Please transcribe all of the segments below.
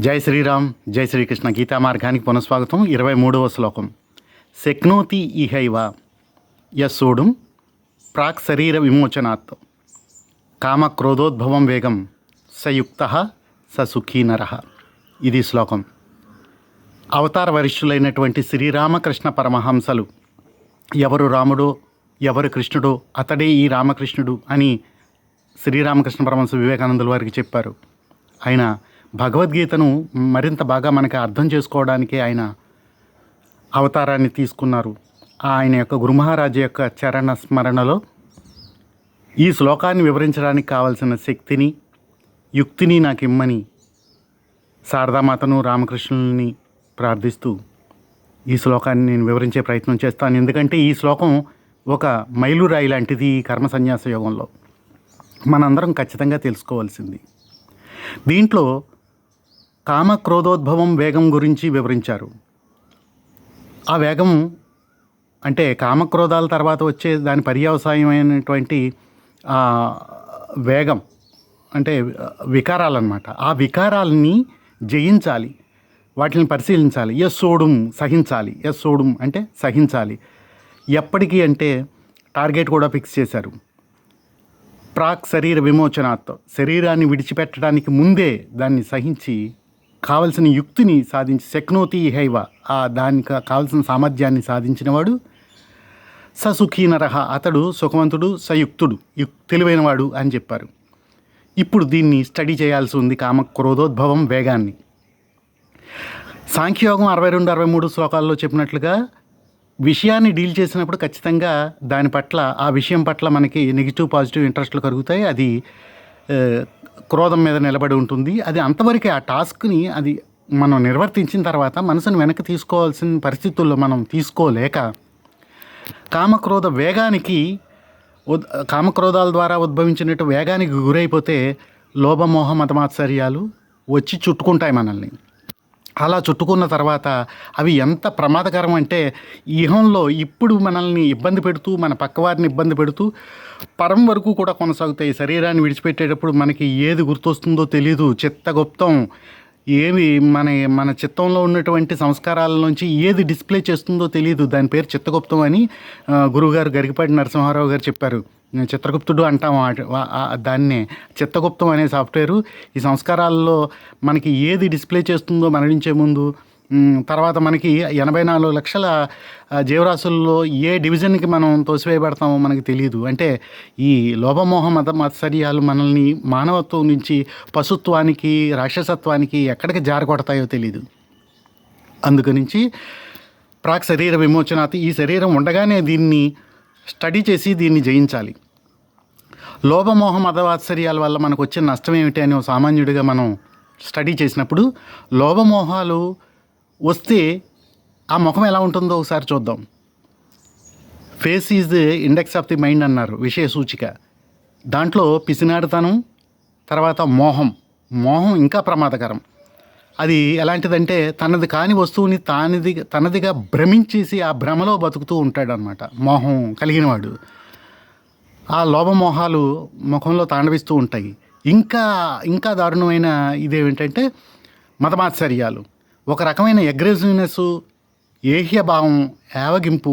జై శ్రీరామ్ జై శ్రీకృష్ణ గీతా మార్గానికి పునఃస్వాగతం. ఇరవై మూడవ శ్లోకం. శక్నోతి ఇహైవ యస్సోడుం ప్రాక్ శరీర విమోచనాత్ కామక్రోధోద్భవం వేగం సయుక్త స సుఖీ నర. ఇది శ్లోకం. అవతార వరిష్ఠులైనటువంటి శ్రీరామకృష్ణ పరమహంసలు ఎవరు రాముడో ఎవరు కృష్ణుడో అతడే ఈ రామకృష్ణుడు అని శ్రీరామకృష్ణ పరమహంస వివేకానందుల వారికి చెప్పారు. ఆయన భగవద్గీతను మరింత బాగా మనకి అర్థం చేసుకోవడానికి ఆయన అవతారాన్ని తీసుకున్నారు. ఆయన యొక్క గురుమహారాజు యొక్క చరణ స్మరణలో ఈ శ్లోకాన్ని వివరించడానికి కావలసిన శక్తిని యుక్తిని నాకు ఇమ్మని శారదామాతను రామకృష్ణుల్ని ప్రార్థిస్తూ ఈ శ్లోకాన్ని నేను వివరించే ప్రయత్నం చేస్తాను. ఎందుకంటే ఈ శ్లోకం ఒక మైలురాయి లాంటిది ఈ కర్మ సన్యాస యోగంలో. మనందరం ఖచ్చితంగా తెలుసుకోవాల్సింది. దీంట్లో కామ క్రోధోద్భవం వేగం గురించి వివరించారు. ఆ వేగం అంటే కామక్రోధాల తర్వాత వచ్చే దాని పర్యవసాయమైనటువంటి వేగం అంటే వికారాలన్నమాట. ఆ వికారాలని జయించాలి. వాటిని పరిశీలించాలి. ఎస్ సోడుం సహించాలి. ఎస్ సోడుం అంటే సహించాలి. ఎప్పటికీ అంటే టార్గెట్ కూడా ఫిక్స్ చేశారు. ప్రాక్ శరీర విమోచనాత్ శరీరాన్ని విడిచిపెట్టడానికి ముందే దాన్ని సహించి కావలసిన యుక్తిని సాధించి శక్నోతి హైవ ఆ దానికి కావలసిన సామర్థ్యాన్ని సాధించినవాడు ససుఖీ నరహ అతడు సుఖవంతుడు సయుక్తుడు యుక్ తెలివైనవాడు అని చెప్పారు. ఇప్పుడు దీన్ని స్టడీ చేయాల్సి ఉంది కామ క్రోధోద్భవం వేగాన్ని. సాంఖ్యయోగం అరవై రెండు అరవై మూడు శ్లోకాల్లో చెప్పినట్లుగా విషయాన్ని డీల్ చేసినప్పుడు ఖచ్చితంగా దాని పట్ల ఆ విషయం పట్ల మనకి నెగిటివ్ పాజిటివ్ ఇంట్రెస్ట్లు కలుగుతాయి. అది క్రోధం మీద నిలబడి ఉంటుంది. అది అంతవరకే ఆ టాస్క్ని అది మనం నిర్వర్తించిన తర్వాత మనసును వెనక్కి తీసుకోవాల్సిన పరిస్థితుల్లో మనం తీసుకోలేక కామక్రోధ వేగానికి ఉద్- కామక్రోధాల ద్వారా ఉద్భవించినట్టు వేగానికి గురైపోతే లోభమోహ మతమాత్సర్యాలు వచ్చి చుట్టుకుంటాయి మనల్ని. అలా చుట్టుకున్న తర్వాత అవి ఎంత ప్రమాదకరం అంటే ఇహంలో ఇప్పుడు మనల్ని ఇబ్బంది పెడుతూ మన పక్కవారిని ఇబ్బంది పెడుతూ పరం వరకు కూడా కొనసాగుతాయి. శరీరాన్ని విడిచిపెట్టేటప్పుడు మనకి ఏది గుర్తొస్తుందో తెలియదు చిత్తగుప్తం ఏమి మన మన చిత్తంలో ఉన్నటువంటి సంస్కారాల నుంచి ఏది డిస్ప్లే చేస్తుందో తెలియదు దాని పేరు చిత్తగుప్తం అని గురువుగారు గరికపాటి నరసింహారావు గారు చెప్పారు. చిత్రగుప్తుడు అంటాం దాన్నే. చిత్తగుప్తం అనే సాఫ్ట్వేరు ఈ సంస్కారాల్లో మనకి ఏది డిస్ప్లే చేస్తుందో మరణించే ముందు తర్వాత మనకి ఎనభై నాలుగు లక్షల జీవరాశుల్లో ఏ డివిజన్కి మనం తోసివేయబడతామో మనకి తెలియదు అంటే ఈ లోభమోహ మత మత్సర్యాలు మనల్ని మానవత్వం నుంచి పశుత్వానికి రాక్షసత్వానికి ఎక్కడికి జారకొడతాయో తెలియదు అందుగురించి ప్రాక్ శరీర విమోచన ఈ శరీరం ఉండగానే దీన్ని స్టడీ చేసి దీన్ని జయించాలి. లోభమోహ మతవాత్సర్యాల వల్ల మనకు వచ్చే నష్టం ఏమిటి అని సామాన్యుడిగా మనం స్టడీ చేసినప్పుడు లోభమోహాలు వస్తే ఆ ముఖం ఎలా ఉంటుందో ఒకసారి చూద్దాం. Face is the index of the mind అన్నారు విషయ సూచిక. దాంట్లో పిసినాడుతనం తర్వాత మోహం. మోహం ఇంకా ప్రమాదకరం. అది ఎలాంటిదంటే తనది కాని వస్తువుని తానిది తనదిగా భ్రమించేసి ఆ భ్రమలో బతుకుతూ ఉంటాడనమాట. మోహం కలిగినవాడు. ఆ లోభమోహాలు ముఖంలో తాండవిస్తూ ఉంటాయి. ఇంకా ఇంకా దారుణమైన ఇదేమిటంటే మతమాత్సర్యాలు. ఒక రకమైన అగ్రెసివ్నెస్ ఏహ్యభావం ఏవగింపు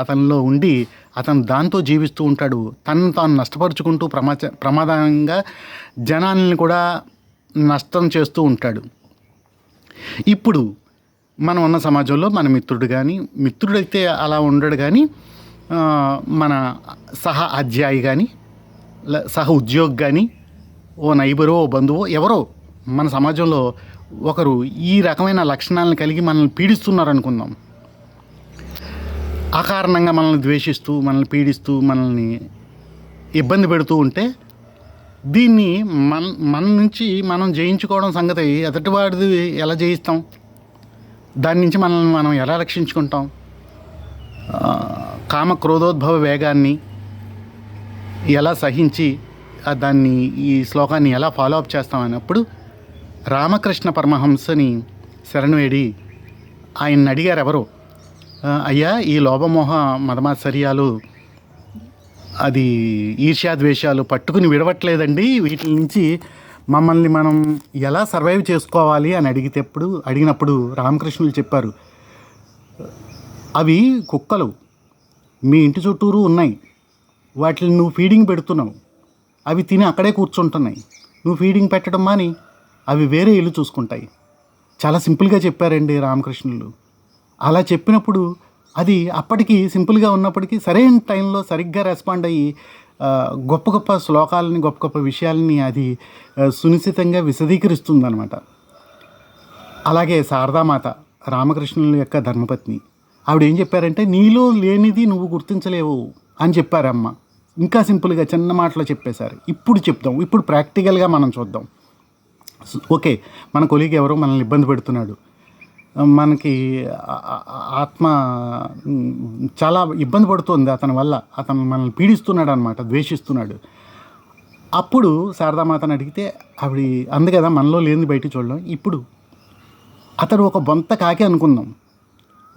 అతనిలో ఉండి అతను దాంతో జీవిస్తూ ఉంటాడు. తనను తాను నష్టపరుచుకుంటూ ప్రమాచ ప్రమాదంగా జనాల్ని కూడా నష్టం చేస్తూ ఉంటాడు. ఇప్పుడు మనం ఉన్న సమాజంలో మన మిత్రుడు కానీ మిత్రుడైతే అలా ఉండడు కానీ మన సహ అధ్యాయి కానీ సహ ఉద్యోగి కానీ ఓ నైబరో ఓ బంధువో ఎవరో మన సమాజంలో ఒకరు ఈ రకమైన లక్షణాలను కలిగి మనల్ని పీడిస్తున్నారు అనుకుందాం అకారణంగా మనల్ని ద్వేషిస్తూ మనల్ని పీడిస్తూ మనల్ని ఇబ్బంది పెడుతూ ఉంటే దీన్ని మన మన నుంచి మనం జయించుకోవడం సంగతి ఎదటివాడిది ఎలా జయిస్తాం? దాని నుంచి మనల్ని మనం ఎలా రక్షించుకుంటాం? కామ క్రోధోద్భవ వేగాన్ని ఎలా సహించి దాన్ని ఈ శ్లోకాన్ని ఎలా ఫాలో అప్ చేస్తాం అన్నప్పుడు రామకృష్ణ పరమహంసని శరణువేడి. ఆయన అడిగారు ఎవరు అయ్యా ఈ లోభమోహ మదమాత్సర్యాలు అది ఈర్ష్యాద్వేషాలు పట్టుకుని విడవట్లేదండి. వీటి నుంచి మమ్మల్ని మనం ఎలా సర్వైవ్ చేసుకోవాలి అని అడిగితేప్పుడు అడిగినప్పుడు రామకృష్ణులు చెప్పారు అవి కుక్కలు. మీ ఇంటి చుట్టూరు ఉన్నాయి. వాటిని నువ్వు ఫీడింగ్ పెడుతున్నావు. అవి తిని అక్కడే కూర్చుంటున్నాయి. నువ్వు ఫీడింగ్ పెట్టడం మాని. అవి వేరే ఇల్లు చూసుకుంటాయి. చాలా సింపుల్గా చెప్పారండి రామకృష్ణులు. అలా చెప్పినప్పుడు అది అప్పటికి సింపుల్గా ఉన్నప్పటికీ సరైన టైంలో సరిగ్గా రెస్పాండ్ అయ్యి గొప్ప గొప్ప శ్లోకాలని గొప్ప గొప్ప విషయాలని అది సునిశ్చితంగా విశదీకరిస్తుందనమాట అలాగే శారదామాత రామకృష్ణుల యొక్క ధర్మపత్ని ఆవిడ ఏం చెప్పారంటే నీలో లేనిది నువ్వు గుర్తించలేవు అని చెప్పారమ్మ. ఇంకా సింపుల్గా చిన్న మాటలో చెప్పేశారు. ఇప్పుడు చెప్దాం. ఇప్పుడు ప్రాక్టికల్గా మనం చూద్దాం. ఓకే మన కొలీగ్ ఎవరో మనల్ని ఇబ్బంది పెడుతున్నాడు. మనకి ఆత్మ చాలా ఇబ్బంది పడుతుంది అతని వల్ల. అతను మనల్ని పీడిస్తున్నాడు అనమాట ద్వేషిస్తున్నాడు. అప్పుడు శారదామాతను అడిగితే ఆవిడ అంది కదా మనలో లేనిది బయట చూడడం. ఇప్పుడు అతడు ఒక బొంత కాకి అనుకుందాం.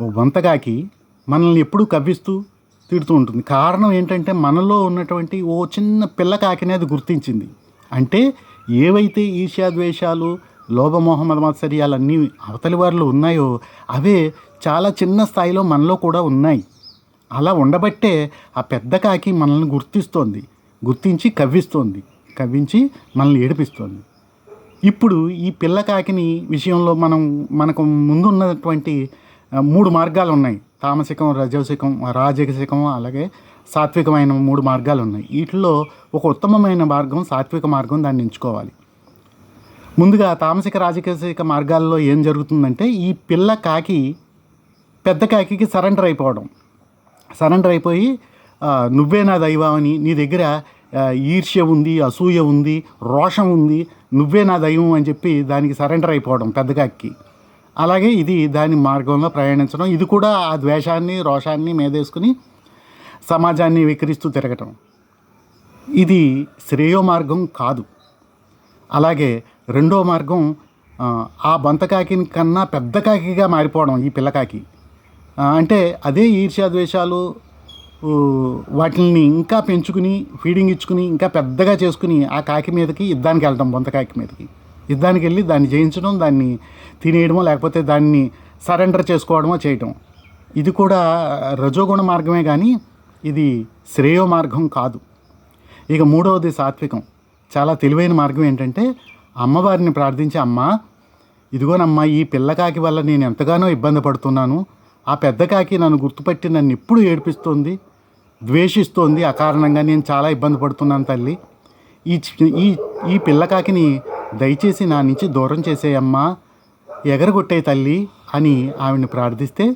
ఓ బొంత కాకి మనల్ని ఎప్పుడూ కవ్విస్తూ తిడుతూ ఉంటుంది. కారణం ఏంటంటే మనలో ఉన్నటువంటి ఓ చిన్న పిల్ల కాకిని అది గుర్తించింది. అంటే ఏవైతే ఈర్ష్యాద్వేషాలు లోభమోహ మదమత్సర్యాలు అన్నీ అవతలి వారిలో ఉన్నాయో అవే చాలా చిన్న స్థాయిలో మనలో కూడా ఉన్నాయి. అలా ఉండబట్టే ఆ పెద్ద కాకి మనల్ని గుర్తిస్తోంది. గుర్తించి కవ్విస్తోంది. కవ్వించి మనల్ని ఏడిపిస్తోంది. ఇప్పుడు ఈ పిల్ల కాకిని విషయంలో మనం మనకు ముందున్నటువంటి మూడు మార్గాలు ఉన్నాయి తామసికం రజసికం రాజసికం అలాగే సాత్వికమైన మూడు మార్గాలు ఉన్నాయి వీటిలో ఒక ఉత్తమమైన మార్గం సాత్విక మార్గం దాన్ని ఎంచుకోవాలి. ముందుగా తామసిక రాజకీయ మార్గాల్లో ఏం జరుగుతుందంటే ఈ పిల్ల కాకి పెద్ద కాకికి సరెండర్ అయిపోవడం. సరెండర్ అయిపోయి నువ్వే నా దైవం అని నీ దగ్గర ఈర్ష్య ఉంది అసూయ ఉంది రోషం ఉంది నువ్వే నా దైవం అని చెప్పి దానికి సరెండర్ అయిపోవడం పెద్ద కాకి. అలాగే ఇది దాని మార్గంలో ప్రయాణించడం. ఇది కూడా ఆ ద్వేషాన్ని రోషాన్ని మీదేసుకుని సమాజాన్ని వికరిస్తూ తిరగటం. ఇది శ్రేయో మార్గం కాదు. అలాగే రెండో మార్గం ఆ, ఆ కన్నా పెద్ద కాకిగా మారిపోవడం ఈ పిల్లకాకి అంటే అదే ఈర్ష్యాద్వేషాలు వాటిని ఇంకా పెంచుకుని ఫీడింగ్ ఇచ్చుకుని ఇంకా పెద్దగా చేసుకుని ఆ కాకి మీదకి యుద్ధానికి వెళ్ళటం బొంతకాకి మీదకి. యుద్ధానికి వెళ్ళి దాన్ని జయించడం దాన్ని తినేయడమో లేకపోతే దాన్ని సరెండర్ చేసుకోవడమో చేయటం. ఇది కూడా రజోగుణ మార్గమే కానీ ఇది శ్రేయో మార్గం కాదు. ఇక మూడవది సాత్వికం. చాలా తెలివైన మార్గం ఏంటంటే అమ్మవారిని ప్రార్థించి అమ్మ ఇదిగోనమ్మా ఈ పిల్లకాకి వల్ల నేను ఎంతగానో ఇబ్బంది పడుతున్నాను. ఆ పెద్ద కాకి నన్ను గుర్తుపెట్టి నన్ను ఎప్పుడు ఏడిపిస్తోంది ద్వేషిస్తోంది. అకారణంగా నేను చాలా ఇబ్బంది పడుతున్నాను తల్లి. ఈ ఈ ఈ పిల్లకాకిని దయచేసి నా నుంచి దూరం చేసేయమ్మా. ఎగరగొట్టే తల్లి అని ఆవిడని ప్రార్థిస్తే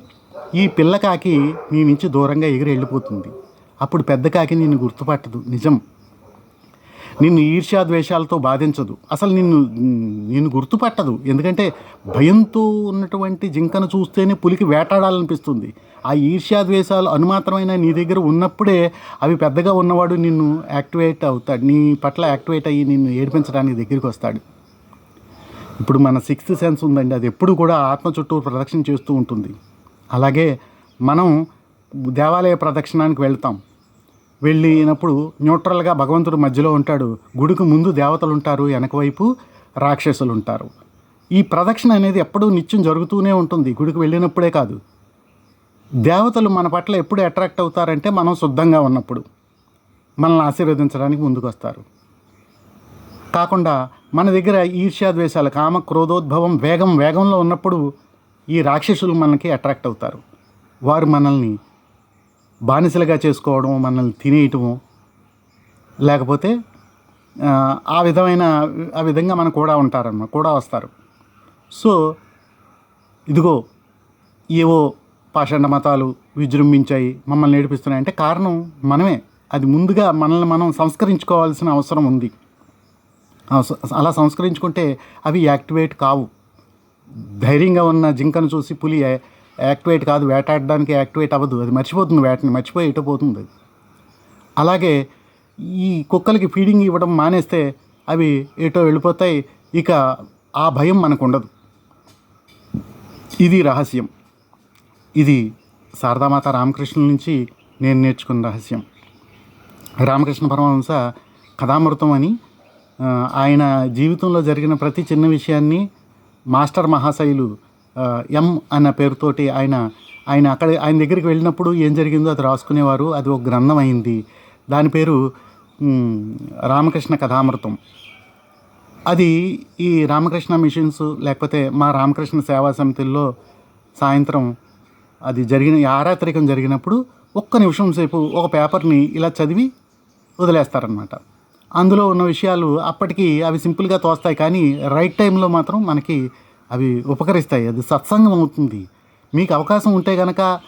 ఈ పిల్లకాకి నీ నుంచి దూరంగా ఎగిరి వెళ్ళిపోతుంది. అప్పుడు పెద్ద కాకి నిన్ను గుర్తుపట్టదు. నిజం. నిన్ను ఈర్ష్యాద్వేషాలతో బాధించదు. అసలు నిన్ను నిన్ను గుర్తుపట్టదు. ఎందుకంటే భయంతో ఉన్నటువంటి జింకను చూస్తేనే పులికి వేటాడాలనిపిస్తుంది. ఆ ఈర్ష్యాద్వేషాలు అనుమాత్రమైన నీ దగ్గర ఉన్నప్పుడే అవి పెద్దగా ఉన్నవాడు నిన్ను యాక్టివేట్ అవుతాడు. నీ పట్ల యాక్టివేట్ అయ్యి నిన్ను ఏడిపించడానికి దగ్గరికి వస్తాడు. ఇప్పుడు మన సిక్స్త్ సెన్స్ ఉందండి. అది ఎప్పుడు కూడా ఆత్మ చుట్టూ ప్రదక్షిణ చేస్తూ ఉంటుంది. అలాగే మనం దేవాలయ ప్రదక్షిణానికి వెళ్తాం. వెళ్ళినప్పుడు న్యూట్రల్గా భగవంతుడు మధ్యలో ఉంటాడు. గుడికి ముందు దేవతలు ఉంటారు వెనకవైపు రాక్షసులు ఉంటారు ఈ ప్రదక్షిణ అనేది ఎప్పుడూ నిత్యం జరుగుతూనే ఉంటుంది. గుడికి వెళ్ళినప్పుడే కాదు. దేవతలు మన పట్ల ఎప్పుడు అట్రాక్ట్ అవుతారంటే మనం శుద్ధంగా ఉన్నప్పుడు. మనల్ని ఆశీర్వదించడానికి ముందుకు వస్తారు కాకుండా మన దగ్గర ఈర్ష్యాద్వేషాలు కామ క్రోధోద్భవం వేగం వేగంలో ఉన్నప్పుడు ఈ రాక్షసులు మనకి అట్రాక్ట్ అవుతారు. వారు మనల్ని బానిసలుగా చేసుకోవడం మనల్ని తినేయటము లేకపోతే ఆ, విధమైన ఆ విధంగా మనకు కూడా ఉంటారన్న కూడా వస్తారు. సో ఇదిగో ఏవో పాషండ మతాలు విజృంభించాయి మమ్మల్ని నేర్పిస్తున్నాయి అంటే కారణం మనమే. అది ముందుగా మనల్ని మనం సంస్కరించుకోవాల్సిన అవసరం ఉంది. అవస- అలా సంస్కరించుకుంటే అవి యాక్టివేట్ కావు. ధైర్యంగా ఉన్న జింకను చూసి పులి యాక్టివేట్ కాదు వేటాడడానికి యాక్టివేట్ అవ్వదు. అది మర్చిపోతుంది వేటని మర్చిపోయి ఎటు పోతుంది. అది అలాగే ఈ కుక్కలకి ఫీడింగ్ ఇవ్వడం మానేస్తే అవి ఎటో వెళ్ళిపోతాయి. ఇక ఆ భయం మనకు ఉండదు ఇది రహస్యం. ఇది శారదామాత రామకృష్ణుల నుంచి నేను నేర్చుకున్న రహస్యం. రామకృష్ణ పరమహంస కథామృతం అని ఆయన జీవితంలో జరిగిన ప్రతి చిన్న విషయాన్ని మాస్టర్ మహాశైలు ఎం అన్న పేరుతోటి ఆయన ఆయన అక్కడ ఆయన దగ్గరికి వెళ్ళినప్పుడు ఏం జరిగిందో అది రాసుకునేవారు. అది ఒక గ్రంథం అయింది. దాని పేరు రామకృష్ణ కథామృతం. అది ఈ రామకృష్ణ మిషన్స్ లేకపోతే మా రామకృష్ణ సేవా సమితిల్లో సాయంత్రం అది జరిగిన ఆరాత్రికం జరిగినప్పుడు ఒక్క నిమిషం సేపు ఒక పేపర్ని ఇలా చదివి వదిలేస్తారనమాట అందులో ఉన్న విషయాలు అప్పటికి అవి సింపుల్గా తోస్తాయి కానీ రైట్ టైంలో మాత్రం మనకి అవి ఉపకరిస్తాయి. అది సత్సంగం అవుతుంది. మీకు అవకాశం ఉంటే కనుక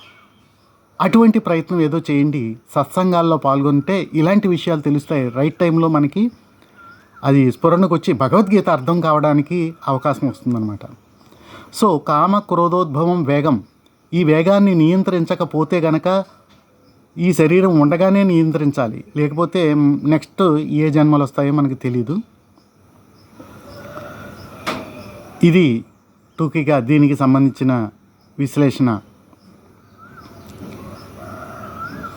అటువంటి ప్రయత్నం ఏదో చేయండి. సత్సంగాల్లో పాల్గొంటే ఇలాంటి విషయాలు తెలుస్తాయి. రైట్ టైంలో మనకి అది స్ఫురణకు వచ్చి భగవద్గీత అర్థం కావడానికి అవకాశం వస్తుందన్నమాట. సో కామ క్రోధోద్భవం వేగం. ఈ వేగాన్ని నియంత్రించకపోతే గనక ఈ శరీరం ఉండగానే నియంత్రించాలి. లేకపోతే నెక్స్ట్ ఏ జన్మలు వస్తాయో మనకు తెలీదు. ఇది టూకీగా దీనికి సంబంధించిన విశ్లేషణ.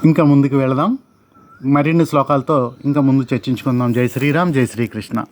ఇంకా ముందుకు వెళదాం. మరిన్ని శ్లోకాలతో ఇంకా ముందు చర్చించుకుందాం. జై శ్రీరామ్ జై శ్రీకృష్ణ.